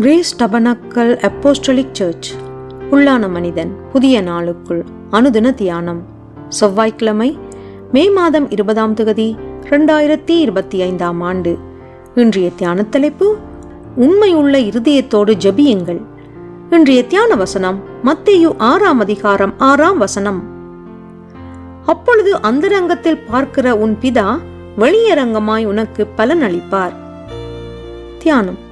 Grace tabernacle apostolic search உள்ளான மனிதன் புதிய நாளுக்குள் அனுதின தியானம். செவ்வாய்க்கிழமை மே மாதம் இருபதாம் தொகுதி ரெண்டாயிரத்தி இருபத்தி ஐந்தாம் ஆண்டு. இன்றைய தியான தலைப்பு உண்மையுள்ள இருதயத்தோடு ஜபியுங்கள். இன்றைய தியான வசனம் மத்தேயு ஆறாம் அதிகாரம் ஆறாம் வசனம். அப்பொழுது அந்தரங்கத்தில் பார்க்கிற உன் பிதா வெளியரங்கமாய் உனக்கு பலன் அளிப்பார் தியானம்.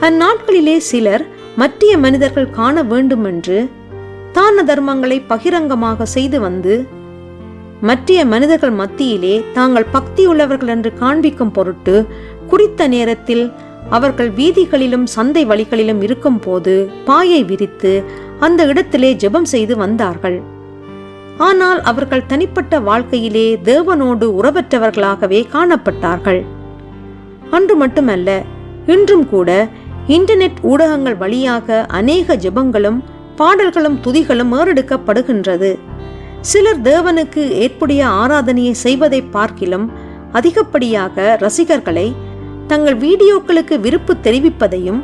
அந்நாட்களிலே சிலர் மற்றிய மனிதர்கள் காண வேண்டுமென்று தான தர்மங்களை பகிரங்கமாக செய்து வந்து மற்றிய மனிதர்கள் மத்தியிலே தாங்கள் பக்தியுள்ளவர்கள் என்று காண்பிக்கும் பொருட்டு குறித்த நேரத்தில் அவர்கள் வீதிகளிலும் சந்தை வழிகளிலும் இருக்கும் போது பாயை விரித்து அந்த இடத்திலே ஜெபம் செய்து வந்தார்கள். ஆனால் அவர்கள் தனிப்பட்ட வாழ்க்கையிலே தேவனோடு உறவற்றவர்களாகவே காணப்பட்டார்கள். அன்று மட்டுமல்ல இன்றும் கூட இன்டர்நெட் ஊடகங்கள் வழியாக அநேக ஜெபங்களும் பாடல்களும் துதிகளும் ஏறெடுக்கப்படுகின்றது. சிலர் தேவனுக்கு ஏற்புடைய ஆராதனையை செய்வதை பார்க்கிலும் அதிகப்படியாக ரசிகர்களை தங்கள் வீடியோக்களுக்கு விருப்பு தெரிவிப்பதையும்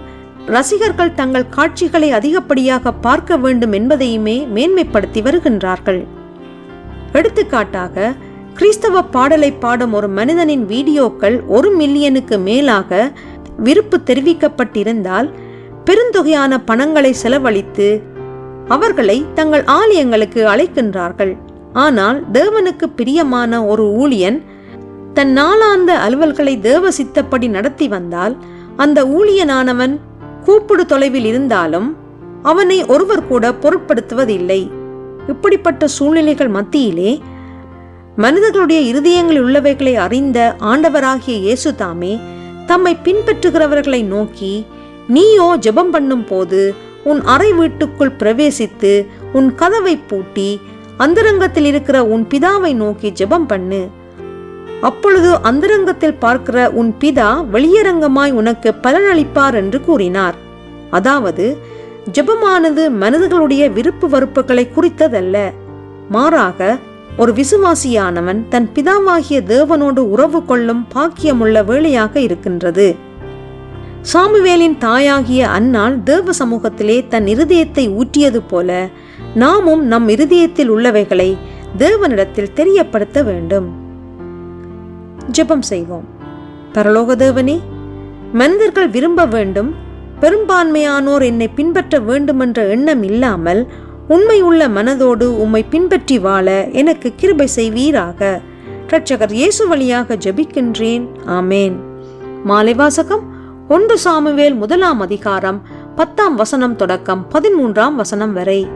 ரசிகர்கள் தங்கள் காட்சிகளை அதிகப்படியாக பார்க்க வேண்டும் என்பதையுமே மேன்மைப்படுத்தி வருகின்றார்கள். எடுத்துக்காட்டாக கிறிஸ்தவ பாடலை பாடும் ஒரு மனிதனின் வீடியோக்கள் ஒரு மில்லியனுக்கு மேலாக விருப்பு தெரிவிக்கப்பட்டிருந்தால் பெருந்தொகையான பணங்களை செலவழித்து அவர்களை தங்கள் ஆலயங்களுக்கு அழைக்கின்றார்கள். ஆனால் தேவனுக்கு பிரியமான ஒரு ஊழியன் தன் நாளாந்த அலுவல்களை தேவ சித்தப்படி நடத்தி வந்தால் அந்த ஊழியனானவன் கூப்பிடு தொலைவில் இருந்தாலும் அவனை ஒருவர் கூட பொருட்படுத்துவதில்லை. இப்படிப்பட்ட சூழ்நிலைகள் மத்தியிலே மனிதர்களுடைய இருதயங்களில் உள்ளவைகளை அறிந்த ஆண்டவராகிய இயேசு தாமே தம்மை பின்பற்றுகிறவர்களை நோக்கி நீயோ ஜெபம் பண்ணும் போது உன் அறை வீட்டுக்குள் பிரவேசித்து உன் கதவை பூட்டி அந்தரங்கத்தில் இருக்கிற உன் பிதாவை நோக்கி ஜெபம் பண்ணு. அப்பொழுது அந்தரங்கத்தில் பார்க்கிற உன் பிதா வெளியரங்கமாய் உனக்கு பலனளிப்பார் என்று கூறினார். அதாவது ஜெபமானது மனிதர்களுடைய விருப்பு வறுப்புகளை குறித்ததல்ல. மாறாக ஒரு விசுவாசியானவன் தன் பிதாவாகிய தேவனோடு உறவு கொள்ளும் பாக்கியமுள்ள வேளையாக இருக்கின்றது. சாமுவேலின் தாயாகிய அன்னாள் தேவ சமூகத்திலே தன் இருதயத்தை ஊற்றியது போல நாமும் நம் இருதயத்தில் உள்ளவைகளை தேவனிடத்தில் தெரியப்படுத்த வேண்டும். ஜெபம் செய்வோம். பரலோக தேவனே மனிதர்கள் விரும்ப வேண்டும் பெரும்பான்மையானோர் என்னை பின்பற்ற வேண்டுமென்ற எண்ணம் இல்லாமல் உண்மையுள்ள மனதோடு உம்மை பின்பற்றி வாழ எனக்கு கிருபை செய்வீராக. இரட்சகர் இயேசு வழியாக ஜபிக்கின்றேன். ஆமேன். மாலை வாசகம் ஒன்று சாமுவேல் முதலாம் அதிகாரம் பத்தாம் வசனம் தொடக்கம் பதிமூன்றாம் வசனம் வரை.